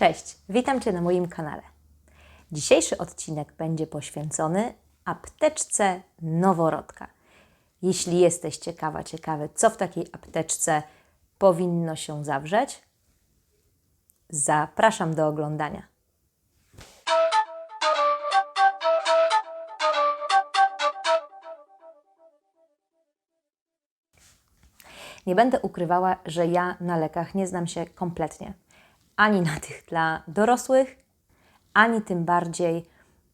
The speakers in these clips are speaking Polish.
Cześć, witam Cię na moim kanale. Dzisiejszy odcinek będzie poświęcony apteczce noworodka. Jeśli jesteś ciekawa, ciekawy, co w takiej apteczce powinno się zawrzeć, zapraszam do oglądania. Nie będę ukrywała, że ja na lekach nie znam się kompletnie. Ani na tych dla dorosłych, ani tym bardziej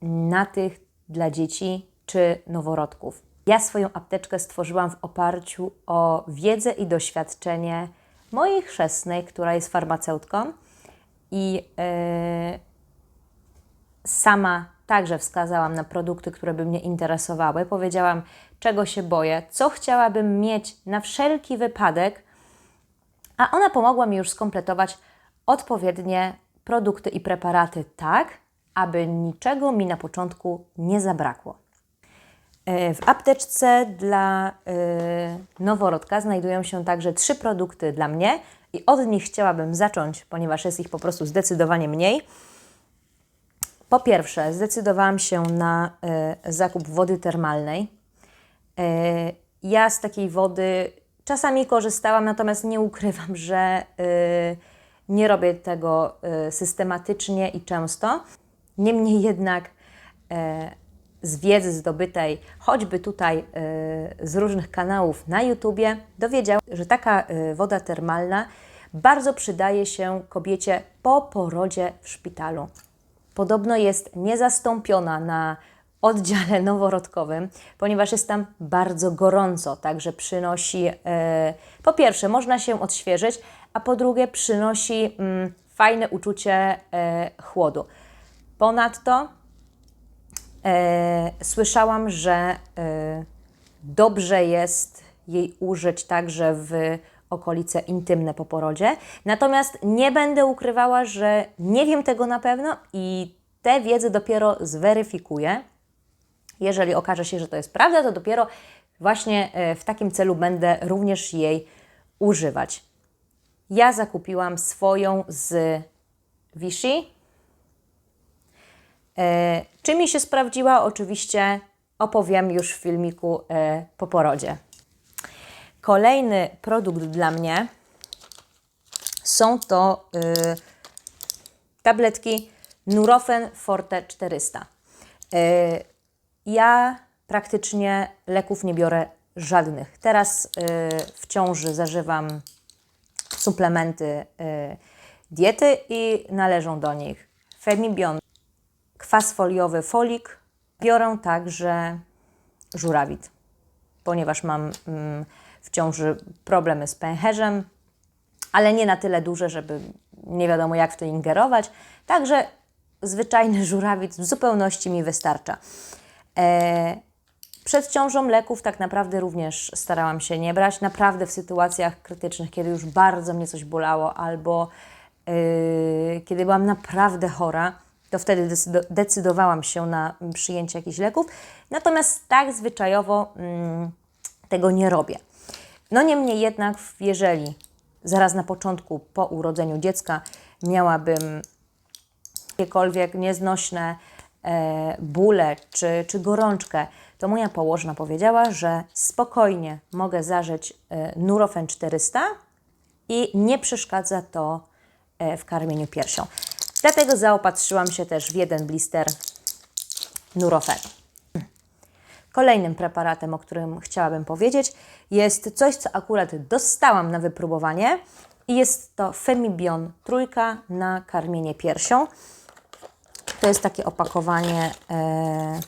na tych dla dzieci czy noworodków. Ja swoją apteczkę stworzyłam w oparciu o wiedzę i doświadczenie mojej chrzestnej, która jest farmaceutką i yy, sama także wskazałam na produkty, które by mnie interesowały. Powiedziałam, czego się boję, co chciałabym mieć na wszelki wypadek, a ona pomogła mi już skompletować odpowiednie produkty i preparaty tak, aby niczego mi na początku nie zabrakło. E, W apteczce dla e, noworodka znajdują się także trzy produkty dla mnie i od nich chciałabym zacząć, ponieważ jest ich po prostu zdecydowanie mniej. Po pierwsze, zdecydowałam się na e, zakup wody termalnej. Ja z takiej wody czasami korzystałam, natomiast nie ukrywam, że nie robię tego e, systematycznie i często. Niemniej jednak e, z wiedzy zdobytej, choćby tutaj e, z różnych kanałów na YouTubie, dowiedziałam, że taka woda termalna bardzo przydaje się kobiecie po porodzie w szpitalu. Podobno jest niezastąpiona na oddziale noworodkowym, ponieważ jest tam bardzo gorąco, także przynosi, po pierwsze, można się odświeżyć, a po drugie, przynosi mm, fajne uczucie e, chłodu. Ponadto e, słyszałam, że e, dobrze jest jej użyć także w okolice intymne po porodzie. Natomiast nie będę ukrywała, że nie wiem tego na pewno i tę wiedzę dopiero zweryfikuję. Jeżeli okaże się, że to jest prawda, to dopiero właśnie e, w takim celu będę również jej używać. Ja zakupiłam swoją z Vichy. E, Czy mi się sprawdziła? Oczywiście opowiem już w filmiku e, po porodzie. Kolejny produkt dla mnie są to y, tabletki Nurofen Forte 400. Y, ja praktycznie leków nie biorę żadnych. Teraz y, w ciąży zażywam suplementy y, diety i należą do nich Femibion, kwas foliowy Folik. Biorę także żurawit, ponieważ mam mm, w ciąży problemy z pęcherzem, ale nie na tyle duże, żeby nie wiadomo jak w to ingerować. Także zwyczajny żurawit w zupełności mi wystarcza. Przed ciążą leków tak naprawdę również starałam się nie brać. Naprawdę w sytuacjach krytycznych, kiedy już bardzo mnie coś bolało albo yy, kiedy byłam naprawdę chora, to wtedy decydo- decydowałam się na przyjęcie jakichś leków. Natomiast tak zwyczajowo mm, tego nie robię. No niemniej jednak, jeżeli zaraz na początku po urodzeniu dziecka miałabym jakiekolwiek nieznośne e, bóle czy, czy gorączkę, to moja położna powiedziała, że spokojnie mogę zażyć e, Nurofen 400 i nie przeszkadza to e, w karmieniu piersią. Dlatego zaopatrzyłam się też w jeden blister Nurofenu. Kolejnym preparatem, o którym chciałabym powiedzieć, jest coś, co akurat dostałam na wypróbowanie i jest to Femibion trójka na karmienie piersią. To jest takie opakowanie e,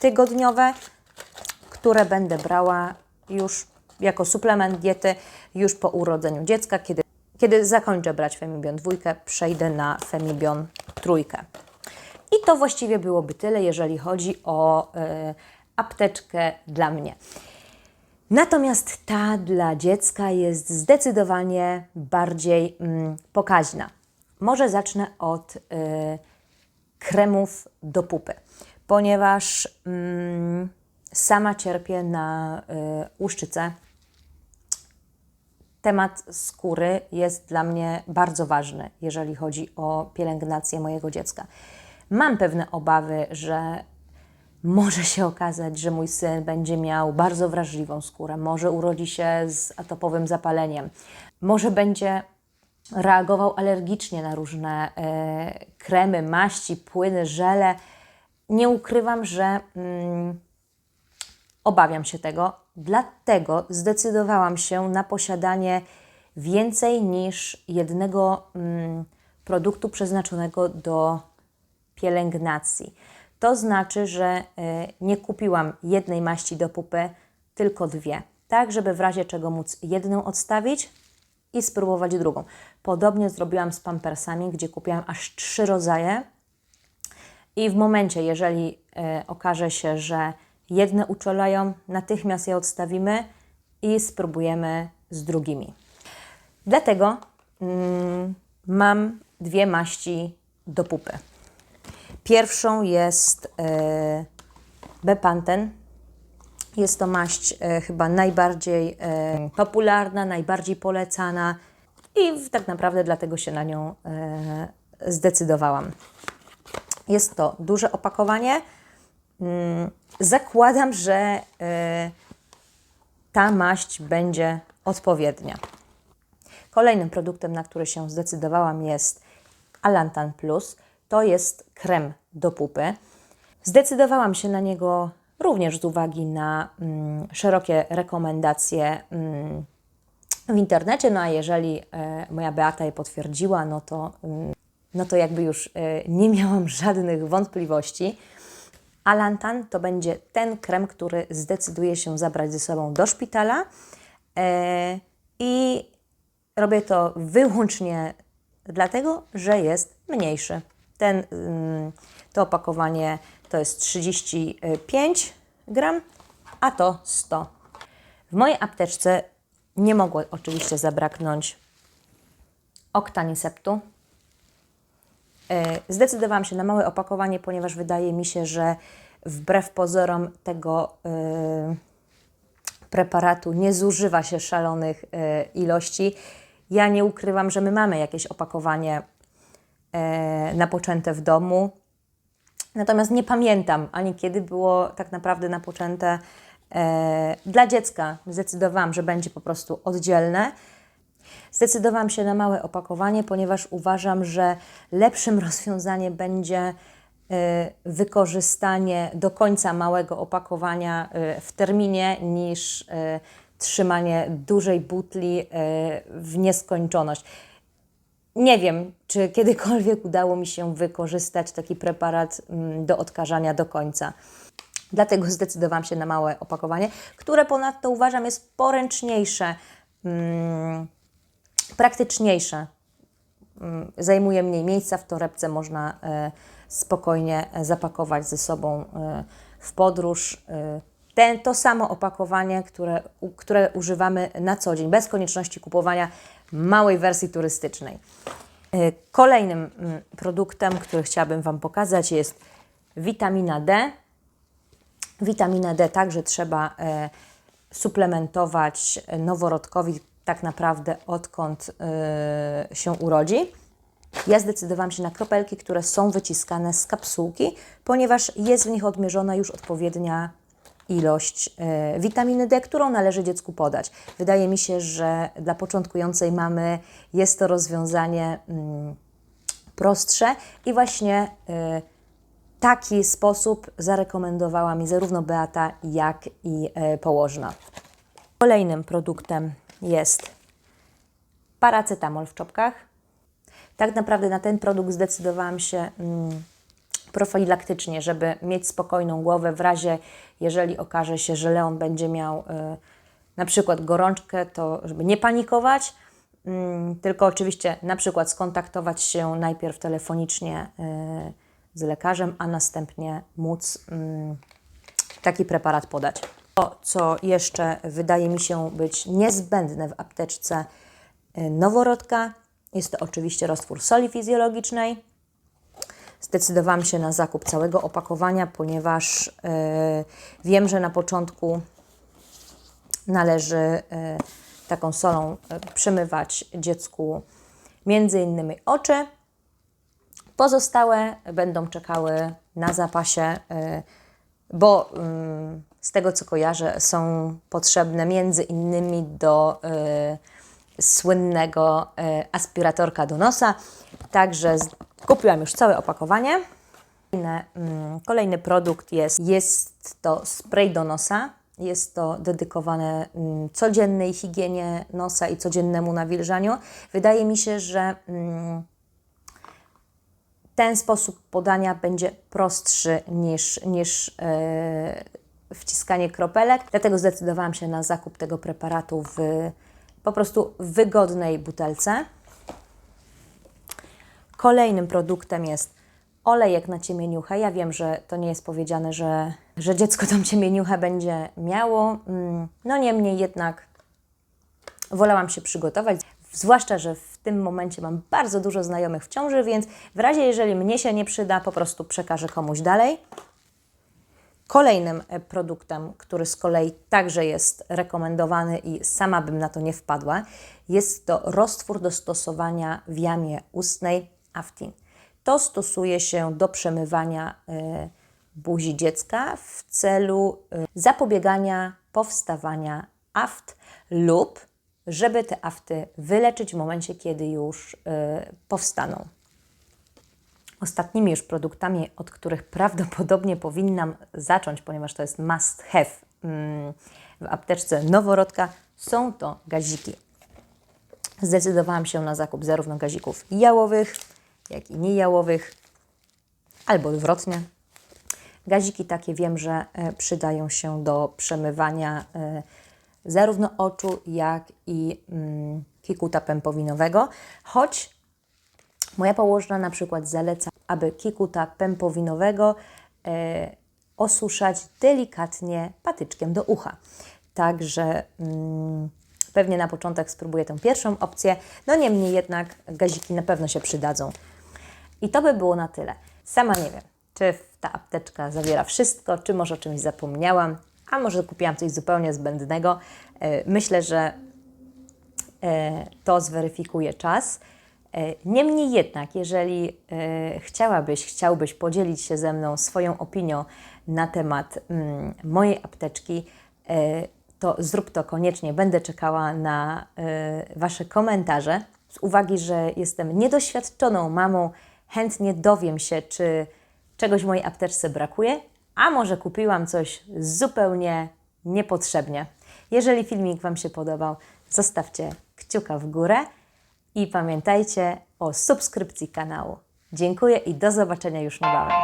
tygodniowe, które będę brała już jako suplement diety już po urodzeniu dziecka. Kiedy, kiedy zakończę brać Femibion dwójkę, przejdę na Femibion trójkę. I to właściwie byłoby tyle, jeżeli chodzi o e, apteczkę dla mnie. Natomiast ta dla dziecka jest zdecydowanie bardziej mm, pokaźna. Może zacznę od y, kremów do pupy, ponieważ mm, sama cierpię na y, łuszczycę temat skóry jest dla mnie bardzo ważny, jeżeli chodzi o pielęgnację mojego dziecka. Mam pewne obawy, że może się okazać, że mój syn będzie miał bardzo wrażliwą skórę, może urodzi się z atopowym zapaleniem, może będzie reagował alergicznie na różne e, kremy, maści, płyny, żele. Nie ukrywam, że mm, obawiam się tego, dlatego zdecydowałam się na posiadanie więcej niż jednego mm, produktu przeznaczonego do pielęgnacji. To znaczy, że e, nie kupiłam jednej maści do pupy, tylko dwie. Tak, żeby w razie czego móc jedną odstawić i spróbować drugą. Podobnie zrobiłam z pampersami, gdzie kupiłam aż trzy rodzaje. I w momencie, jeżeli e, okaże się, że jedne uczulają, natychmiast je odstawimy i spróbujemy z drugimi. Dlatego mm, mam dwie maści do pupy. Pierwszą jest e, Bepanten. Jest to maść e, chyba najbardziej e, popularna, najbardziej polecana i tak naprawdę dlatego się na nią zdecydowałam. Jest to duże opakowanie. Mm, zakładam, że e, ta maść będzie odpowiednia. Kolejnym produktem, na który się zdecydowałam, jest Alantan Plus. To jest krem do pupy. Zdecydowałam się na niego również z uwagi na mm, szerokie rekomendacje mm, w internecie. No a jeżeli e, moja Beata je potwierdziła, no to, mm, no to jakby już e, nie miałam żadnych wątpliwości. Alantan to będzie ten krem, który zdecyduje się zabrać ze sobą do szpitala e, i robię to wyłącznie dlatego, że jest mniejszy. Ten, ym, to opakowanie to jest 35 gram, a to 100. W mojej apteczce nie mogło oczywiście zabraknąć Octaniseptu. E, Zdecydowałam się na małe opakowanie, ponieważ wydaje mi się, że wbrew pozorom tego e, preparatu nie zużywa się szalonych e, ilości. Ja nie ukrywam, że my mamy jakieś opakowanie napoczęte w domu, natomiast nie pamiętam ani kiedy było tak naprawdę napoczęte dla dziecka. Zdecydowałam, że będzie po prostu oddzielne. Zdecydowałam się na małe opakowanie, ponieważ uważam, że lepszym rozwiązaniem będzie e, wykorzystanie do końca małego opakowania e, w terminie niż e, trzymanie dużej butli w nieskończoność. Nie wiem, czy kiedykolwiek udało mi się wykorzystać taki preparat mm, do odkażania do końca. Dlatego zdecydowałam się na małe opakowanie, które ponadto uważam jest poręczniejsze, mm, praktyczniejsze. Mm, Zajmuje mniej miejsca w torebce, można e, spokojnie e, zapakować ze sobą e, w podróż. Ten, to samo opakowanie, które, które używamy na co dzień, bez konieczności kupowania małej wersji turystycznej. Kolejnym mm, produktem, który chciałabym Wam pokazać, jest witamina D. Witaminę D także trzeba suplementować noworodkowi tak naprawdę odkąd e, się urodzi. Ja zdecydowałam się na kropelki, które są wyciskane z kapsułki, ponieważ jest w nich odmierzona już odpowiednia ilość e, witaminy D, którą należy dziecku podać. Wydaje mi się, że dla początkującej mamy jest to rozwiązanie mm, prostsze i właśnie e, taki sposób zarekomendowała mi zarówno Beata, jak i e, położna. Kolejnym produktem jest paracetamol w czopkach. Tak naprawdę na ten produkt zdecydowałam się mm, profilaktycznie, żeby mieć spokojną głowę w razie, jeżeli okaże się, że Leon będzie miał y, na przykład gorączkę, to żeby nie panikować, mm, tylko oczywiście na przykład skontaktować się najpierw telefonicznie y, z lekarzem, a następnie móc mm, taki preparat podać. Co jeszcze wydaje mi się być niezbędne w apteczce y, noworodka, jest to oczywiście roztwór soli fizjologicznej. Zdecydowałam się na zakup całego opakowania, ponieważ y, wiem, że na początku należy y, taką solą przemywać dziecku między innymi oczy. Pozostałe będą czekały na zapasie, bo ym, z tego co kojarzę, są potrzebne między innymi do y, słynnego y, aspiratorka do nosa. Także z- kupiłam już całe opakowanie. Kolejne, mm, Kolejny produkt jest, jest to spray do nosa. Jest to dedykowane mm, codziennej higienie nosa i codziennemu nawilżaniu. Wydaje mi się, że mm, ten sposób podania będzie prostszy niż, niż e, wciskanie kropelek. Dlatego zdecydowałam się na zakup tego preparatu w po prostu wygodnej butelce. Kolejnym produktem jest olejek na ciemieniuchę. Ja wiem, że to nie jest powiedziane, że, że dziecko tą ciemieniuchę będzie miało. Mm, No niemniej jednak wolałam się przygotować. Zwłaszcza, że w tym momencie mam bardzo dużo znajomych w ciąży, więc w razie jeżeli mnie się nie przyda, po prostu przekażę komuś dalej. Kolejnym e, produktem, który z kolei także jest rekomendowany i sama bym na to nie wpadła, jest to roztwór do stosowania w jamie ustnej Aftin. To stosuje się do przemywania e, buzi dziecka w celu e, zapobiegania powstawania aft lub żeby te afty wyleczyć w momencie, kiedy już powstaną. Ostatnimi już produktami, od których prawdopodobnie powinnam zacząć, ponieważ to jest must have mm, w apteczce noworodka, są to gaziki. Zdecydowałam się na zakup zarówno gazików jałowych, jak i niejałowych, albo odwrotnie. Gaziki takie wiem, że e, przydają się do przemywania e, zarówno oczu, jak i mm, kikuta pępowinowego, choć Moja położna na przykład zaleca, aby kikuta pępowinowego e, osuszać delikatnie patyczkiem do ucha. Także mm, pewnie na początek spróbuję tę pierwszą opcję, no niemniej jednak gaziki na pewno się przydadzą. I to by było na tyle. Sama nie wiem, czy ta apteczka zawiera wszystko, czy może o czymś zapomniałam, a może kupiłam coś zupełnie zbędnego. E, Myślę, że e, to zweryfikuje czas. E, Niemniej jednak, jeżeli e, chciałabyś, chciałbyś podzielić się ze mną swoją opinią na temat mm, mojej apteczki, e, to zrób to koniecznie. Będę czekała na Wasze komentarze. Z uwagi, że jestem niedoświadczoną mamą, chętnie dowiem się, czy czegoś mojej apteczce brakuje, a może kupiłam coś zupełnie niepotrzebnie. Jeżeli filmik Wam się podobał, zostawcie kciuka w górę i pamiętajcie o subskrypcji kanału. Dziękuję i do zobaczenia już niebawem.